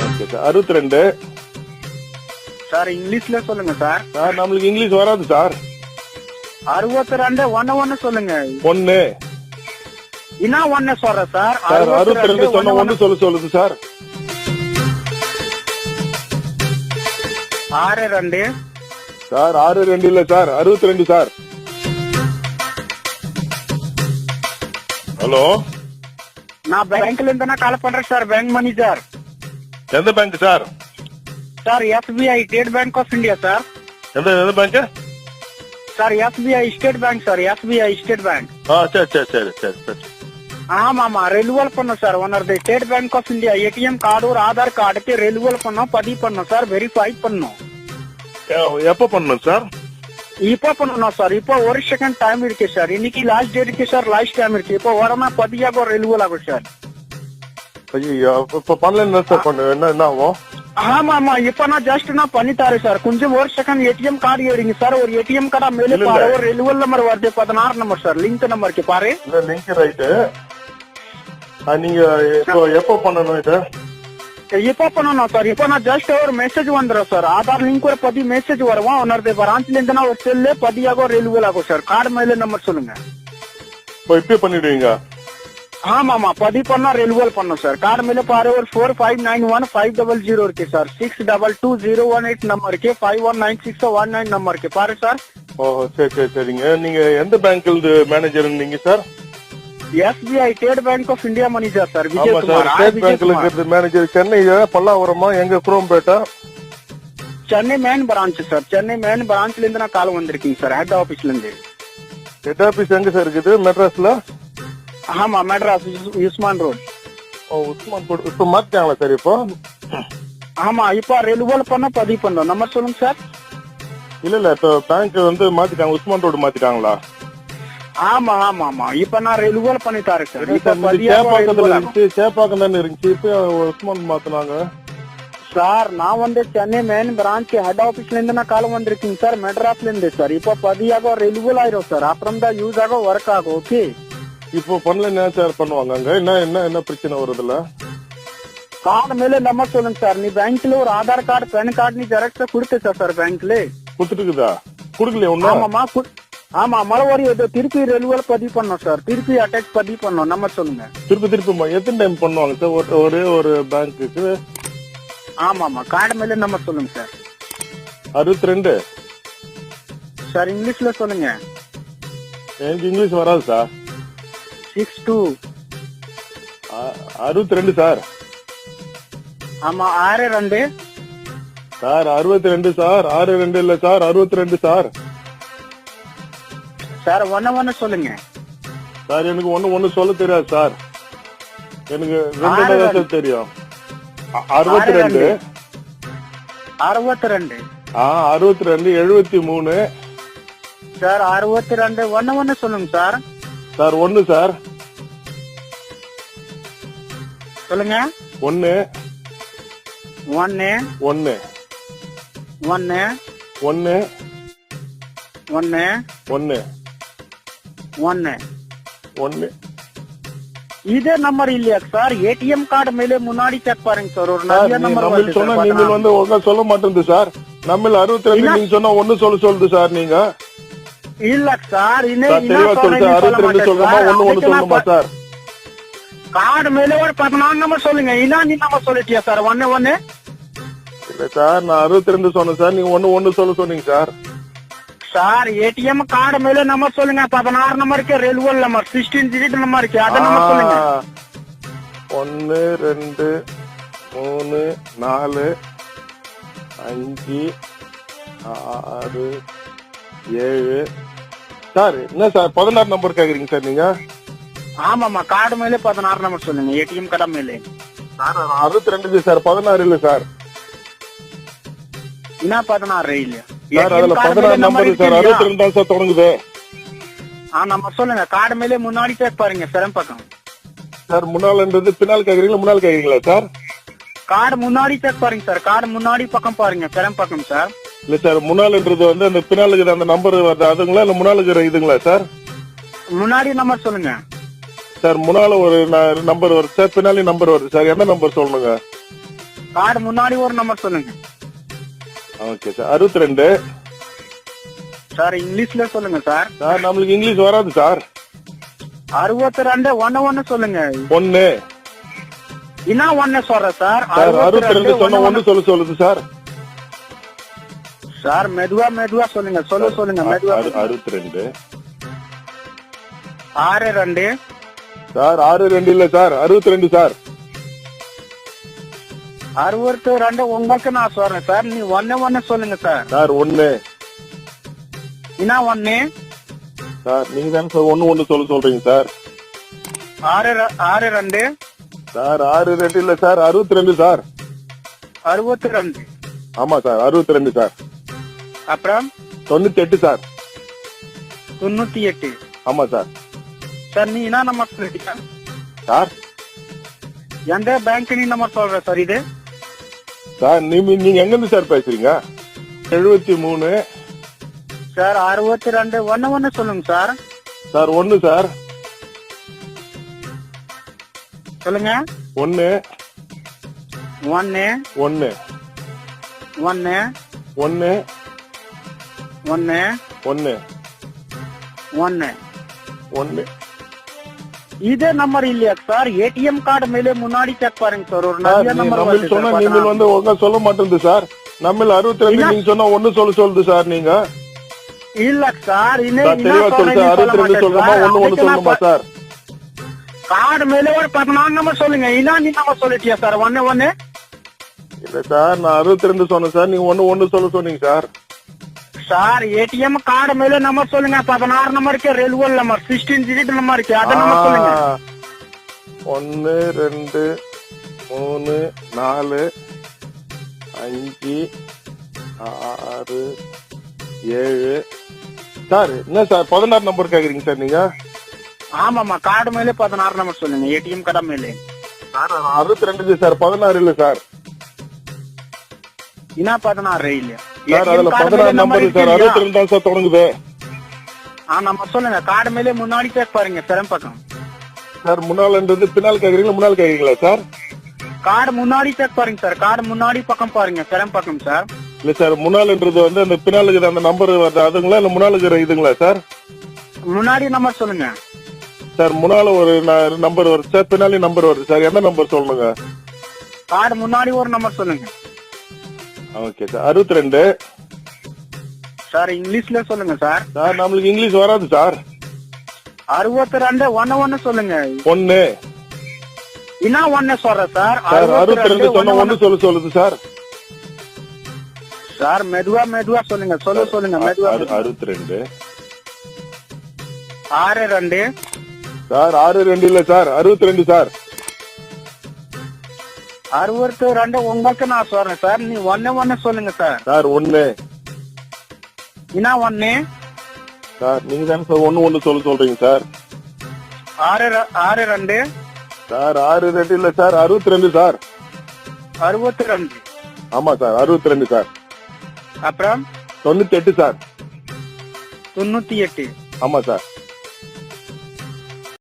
Okay sir. அறுபத்தி ரெண்டு sir இங்கிலீஷ்ல சொல்லுங்க சார். சார் நம்மளுக்கு இங்கிலீஷ் வராது சார். அறுபத்தி ரெண்டு ஒன்னு ஒன்னு சொல்லுங்க. ஒன்னு. என்ன ஒன்னு சொல்றேன் சார். சார் அறுபத்தி ரெண்டு சொன்ன ஒன்னு. சொல்ல சொல்லுது சார். ஆறு ரெண்டு. சார் ஆறு ரெண்டு இல்ல சார். அறுபத்தி ரெண்டு சார். ஹலோ? நான் பேங்க்ல இருந்து கால் பண்றேன் சார். பேங்க் மேனேஜர் எந்த bank sir sir SBI state bank of India sir எந்த எந்த bank sir SBI state bank sir SBI state bank ஆ சரி சரி சரி சரி சரி ஆமா ஆமா ரெனுவல் பண்ணோம் sir ஒன்னது state bank of India ATM card ஒரு ஆதார் கார்டுக்கு ரெனுவல் பண்ணோம் பதிவு பண்ணோம் சார் வெரிஃபை பண்ணோம் எ- எப்ப பண்ணணும் சார் இப்போ பண்ணணும் சார் இப்போ ஒரு செகண்ட் டைம் இருக்கு சார் இன்னைக்கு லாஸ்ட் டேட் இருக்கு சார் லாஸ்ட் டைம் இருக்கு இப்போ உடனே பதியாக ரெனுவல் ஆகும் சார் ஐயோ இப்ப பண்ணல சார் பண்ணு? என்ன என்ன ஆகும்? ஆமா ஆமா இப்ப நான் ஜஸ்ட் நான் பண்ணி தரேன் சார் கொஞ்சம் ஒரு செகண்ட் ஏடிஎம் கார்டு எடுங்க சார் ஒரு ஏடிஎம் கார்டா மேலே பாரு. ஒரு ரெனுவல் நம்பர் வருது. பதினாறு நம்பர் சார் லிங்க் நம்பருக்கு பாரு. லிங்க் ரைட்டு நீங்க எப்போ பண்ணணும் இது? இப்போ பண்ணணும் சார் இப்போ நான் ஜஸ்ட் ஒரு மெசேஜ் வந்துடும் சார் ஆதார் லிங்க் ஒரு பதி மெசேஜ் வருவோம் உன்னது பிரான்ச்ல இருந்து நான் ஒரு செல்லு பதியாக ரெனுவல் ஆகும் சார் கார்டு மேலே நம்பர் சொல்லுங்க. இப்போ இப்பயே பண்ணிடுவீங்க? ஆமா ஆமா பதிவு பண்ணா ரெனுவல் பண்ணும் சார் கார்டு மேல பாரு ஒரு four five nine one five double zero இருக்கு sir six double two zero one eight number இருக்கு five one nine six one nine number இருக்கு. பாரு சார் ஓ சரி சரி சரிங்க. நீங்க எந்த பேங்க்ல இருந்து மேனேஜர் நீங்க sir SBI state bank of India manager sir ah, state பேங்க்ல இருக்கிறது மேனேஜர் சென்னை பல்லாவரமா? எங்க குரோம்பேட்டா? Chennai main branch sir Chennai main பிரான்ச்ல இருந்து நான் கால் வந்திருக்கீங்க சார் ஹெட் ஆபீஸ்ல இருந்து. ஹெட் ஆபீஸ் எங்க சார் இருக்குது? மெட்ராஸ்ல ஆமா மெட்ராஸ் யுஸ்மான் ரோட் ஓ உஸ்மான் போடு இப்போ மாத்திட்டாங்களா சார் இப்போ? ஆமா இப்போ ரெனுவல் பண்ண பதிவு பண்ணோம். நம்பர் சொல்லுங்க சார் இல்ல இல்ல இப்போ பேங்க் வந்து மாத்திட்டாங்க உஸ்மான் ரோடு மாத்திட்டாங்களா? ஆமா ஆமா ஆமா. இப்ப நான் ரெனுவல் பண்ணி தரேன் சார் இப்ப சேப்பாக்கத்துல. இருந்துச்சு சேப்பாக்கம் தானே இருந்துச்சு இப்போ உஸ்மான் மாத்தினாங்க. சார் நான் வந்து சென்னை மெயின் பிரான்ச் ஹெட் ஆபீஸ்ல இருந்து நான் கால் வந்திருக்கீங்க சார் மெட்ராஸ்ல இருந்து சார் இப்போ பதியாக ரெனுவல் ஆயிரும் சார் அப்புறம் தான் யூஸ் ஆகும் ஒர்க் ஆகும் ஓகே இப்போ பண்ணல சார் பண்ணுவாங்க அங்க? என்ன என்ன என்ன பிரச்சனை வருதுல கார்டு மேல நம்பர் சொல்லுங்க சார். நீ பேங்க்ல ஒரு ஆதார் கார்டு பேன் கார்டு நீ ஜெராக்ஸ் கொடுத்துச்சா சார் பேங்க்ல? கொடுத்துட்டுக்குதா கொடுக்கலையா ஒன்னும் ஆமாமா ஆமா மலவாரி திருப்பி ரெனுவல் பதிவு பண்ணோம் சார். திருப்பி அட்டாச் பதிவு பண்ணோம். நம்பர் சொல்லுங்க? திருப்பி திருப்பி எத்தனை டைம் பண்ணுவாங்க சார்? ஒரு- ஒரே பேங்க்குக்கு? ஆமாமா கார்டு மேல நம்பர் சொல்லுங்க சார்? அறுபத்தி ரெண்டு சார் இங்கிலீஷ்ல சொல்லுங்க. எனக்கு இங்கிலீஷ் வராது சார். சிக்ஸ் டூ அறுபத்தி ரெண்டு சார். ஆமா ஆறு ரெண்டு. சார் அறுபத்தி ரெண்டு சார். ஆறு ரெண்டு இல்ல சார். அறுபத்தி ரெண்டு சார். சார் ஒன்னு ஒன்னு சொல்லுங்க. சார் எனக்கு ஒண்ணு ஒண்ணு சொல்ல தெரியாது சார். எனக்கு ரெண்டு தான் தெரியும். அறுபத்தி ரெண்டு. அறுபத்தி ரெண்டு. ஆ அறுபத்தி ரெண்டு எழுபத்தி மூணு. சார் அறுபத்தி ரெண்டு ஒன்னு ஒன்னு சொல்லுங்க சார். சார் ஒண்ணு சார். சொல்லுங்க. ஒண்ணு. ஒன்னு ஒண்ணு. ஒன்னு ஒண்ணு. ஒன்னு ஒண்ணு. ஒன்னு ஒண்ணு. இதே நம்பர் இல்லையா சார்? ஏடிஎம் கார்டு மேலே முன்னாடி செக் பாருங்க சார். ஒரு நம்பர் சொன்னா சார். நீங்க பதினாறு. வந்து ஒழுங்கா சொல்ல மாட்டேங்குது சார். நம்ம அறுபத்தி ரெண்டு? நீங்க சொன்னா ஒண்ணு சொல்ல சொல்லுது சார் நீங்க. இல்ல சார் அறுபத்தி ரெண்டு ஒண்ணு ஒண்ணு சார். கார்டு மேலே ஒரு பதினாறு நம்பர் சொல்லுங்க. என்ன நீ நம்பர் சொல்லிட்டியா சார்? ஒன்னு ஒன்னு இல்ல சார் நான் அறுபத்தி ரெண்டு சொன்னேன் சார். நீங்க ஒண்ணு ஒண்ணு சொல்ல சொன்னீங்க சார். சார் ஏடிஎம் கார்டு மேலே நம்பர் சொல்லுங்க. பதினாறு நம்பருக்கு renewal number sixteen digit number இருக்கு. அதை நம்பர் சொல்லுங்க. ஒண்ணு ரெண்டு மூணு நாலு அஞ்சு ஆறு ஏழு சார் என்ன சார் பதினாறு நம்பர் கேக்குறீங்க சார் நீங்க? ஆமாமா கார்டு மேலே பதினாறு நம்பர் சொல்லுங்க ஏடிஎம் கார்டு மேலே. சார் அறுபத்தி ரெண்டு சார் பதினாறு இல்ல சார். என்ன பதினாறு இல்லையா சார் அதுல பதினாறு நம்பர் சார்? அறுபத்தி ரெண்டு தான் சார் தொடங்குது. ஆ நம்பர் சொல்லுங்க கார்டு மேலே முன்னாடி செக் பாருங்க சிரம் பக்கம். சார் முன்னால்ன்றது பின்னால் கேக்குறீங்களா முன்னால் கேக்குறீங்களா சார்? கார்டு முன்னாடி செக் பாருங்க சார் கார்டு முன்னாடி பக்கம் பாருங்க சிரம் பக்கம் சார். இல்ல சார் முன்னால்ன்றது வந்து அந்த பின்னால் இருக்கிற அந்த நம்பர் வருது? அதுங்களா இல்ல முன்னால் இருக்கிற இதுங்களா சார்? முன்னாடி நம்பர் சொல்லுங்க. சார் முன்னால ஒரு நம்பர் வருது. சார் பின்னாடி நம்பர் வருது சார். எந்த நம்பர் சொல்லணுங்க? கார்டு முன்னாடி ஒரு நம்பர் சொல்லுங்க. Okay sir. அறுபத்தி ரெண்டு சார் இங்கிலீஷ்ல சொல்லுங்க சார். சார் நம்மளுக்கு இங்கிலீஷ் வராது சார். அறுபத்தி ரெண்டு ஒன்னு ஒன்னு சொல்லுங்க. ஒன்னு. என்ன ஒன்னு சொல்றேன் சார்? சார் அறுபத்தி ரெண்டு சொன்ன ஒன்னு சொல்ல சொல்லுது சார். சார் மெதுவா மெதுவா சொல்லுங்க சொல்ல சொல்லுங்க மெதுவா அறு- அறுபத்தி ரெண்டு. ஆறு ரெண்டு. சார் ஆறு ரெண்டு இல்ல சார் அறுபத்தி ரெண்டு சார். அறுபத்தி ரெண்டு உங்களுக்கு நான் சொல்றேன் சார் நீ ஒன்னு ஒன்னு சொல்லுங்க சார். சார் ஒன்னு என்ன ஒன்னு சார் நீங்க தானே சார் ஒன்னு ஒன்னு சொல்ல சொல்றீங்க சார். ஆறு ஆறு ரெண்டு. சார் ஆறு ரெண்டு இல்ல சார் அறுபத்தி ரெண்டு சார். அறுபத்தி ரெண்டு. ஆமா சார் அறுபத்தி ரெண்டு சார். அப்புறம்? தொண்ணூத்தி எட்டு சார். தொண்ணூத்தி எட்டு ஆமா சார். சார் நீ என்ன நம்பர் சொல்லிட்டீங்க சார். எந்த பேங்க் நீ நம்பர் சொல்ற சார் இது? சார் நீங்க நீங்க எங்க இருந்து சார் பேசுறீங்க? எழுபத்தி மூணு. சார் அறுபத்தி ரெண்டு ஒன்னு ஒன்னு சொல்லுங்க சார். சார் ஒன்னு சார். சொல்லுங்க. ஒன்னு ஒன்னு ஒன்னு ஒன்னு ஒன்னு ஒன்னு. ஒன்னு. ஒன்னு. ஒன்னு. இதே நம்பர் இல்லையா சார் ஏடிஎம் கார்டு மேலே முன்னாடி செக் பாருங்க சார் ஒரு நம்பர் நம்ம சொன்னா நீங்கள் வந்து ஒழுங்கா சொல்ல மாட்டேங்குது சார் நம்ம அறுபத்தி ரெண்டு நீங்க சொன்னா ஒன்னு சொல்ல சொல்லுது சார் நீங்க. இல்ல சார் தெளிவா சொல்லு சார் அறுபத்தி ரெண்டு சொல்லுமா ஒன்னு ஒன்னு சொல்லுமா சார் கார்டு மேலே ஒரு பதினாறு நம்பர் சொல்லுங்க. இதான் நீ நம்பர் சொல்லிட்டியா சார் ஒன்னு ஒன்னு. இல்ல சார் நான் அறுபத்தி ரெண்டு சொன்னேன் சார் நீங்க ஒன்னு ஒன்னு சொல்ல சொன்னீங்க சார் சார் ஏடிஎம் கார்டு மேலே நம்பர் சொல்லுங்க. பதினாறு நம்பருக்கு ரெல்வே நம்பர் சிக்ஸ்டீன் டிஜிட் நம்பர் இருக்கு அத நம்பர் சொல்லுங்க. ஒன்னு ரெண்டு மூணு நாலு அஞ்சு ஆறு ஏழு. சார் என்ன சார் பதினாறு நம்பர் கேக்குறீங்க சார் நீங்க? ஆமாமா கார்டு மேலே பதினாறு நம்பர் சொல்லுங்க ஏடிஎம் கார்டு மேலே. சார் அறுபத்தி ரெண்டு சார் பதினாறு இல்ல சார். என்ன பதினாறு இல்ல சார் அதுல பதினாறு நம்பர் சார் அறுபத்தி ரெண்டு தான் சார் தொடங்குது. சொல்லுங்க. கார்டு மேலே முன்னாடி செக் பாருங்க சிரம் பக்கம். சார் முன்னால்ன்றது பின்னால் கேக்குறீங்களா முன்னால் கேக்குறீங்களா சார்? கார்டு முன்னாடி செக் பாருங்க சார். கார்டு முன்னாடி பக்கம் பாருங்க சிரம் பக்கம் சார். இல்ல சார் முன்னால்ன்றது வந்து அந்த பின்னால் இருக்கிற அந்த நம்பர் வருது அதுங்களா இல்ல முன்னால் இருக்கிற இதுங்களா சார்? முன்னாடி நம்பர் சொல்லுங்க. சார் முன்னால ஒரு நம்பர் வருது. சார் பின்னாலே நம்பர் வருது சார். எந்த நம்பர் சொல்லுங்க கார்டு முன்னாடி ஒரு நம்பர் சொல்லுங்க. ஓகே சார் அறுபத்தி ரெண்டு சார் இங்கிலீஷ்ல சொல்லுங்க சார் சார் நம்மளுக்கு இங்கிலீஷ் வராது சார் அறுபத்தி ரெண்டு ஒன்னு ஒன்னு சொல்லுங்க. ஒன்னு என்ன ஒன்னு சொல்றேன் சார் சார் அறுபத்தி ரெண்டு சொன்ன ஒன்னு சொல்ல சொல்லுது சார் சார் மெதுவா மெதுவா சொல்லுங்க சொல்ல சொல்லுங்க மெதுவா அறு- அறுபத்தி ரெண்டு ஆறு ரெண்டு. சார் ஆறு ரெண்டு இல்ல சார் அறுபத்தி ரெண்டு சார் அறுபத்தி ரெண்டு உங்களுக்கு நான் சொல்றேன் சார். நீ ஒன்னு ஒன்னு சொல்லுங்க சார். சார் ஒன்னு என்ன ஒன்னு சார் நீங்க தானே சார் ஒன்னு ஒன்னு சொல்ல சொல்றீங்க சார். ஆறு ஆறு ரெண்டு. சார் ஆறு ரெண்டு இல்ல சார் அறுபத்தி ரெண்டு சார். அறுபத்தி ரெண்டு. ஆமா சார் அறுபத்தி ரெண்டு சார். அப்புறம்? தொண்ணூத்தி எட்டு சார். தொண்ணூத்தி எட்டு. ஆமா சார்.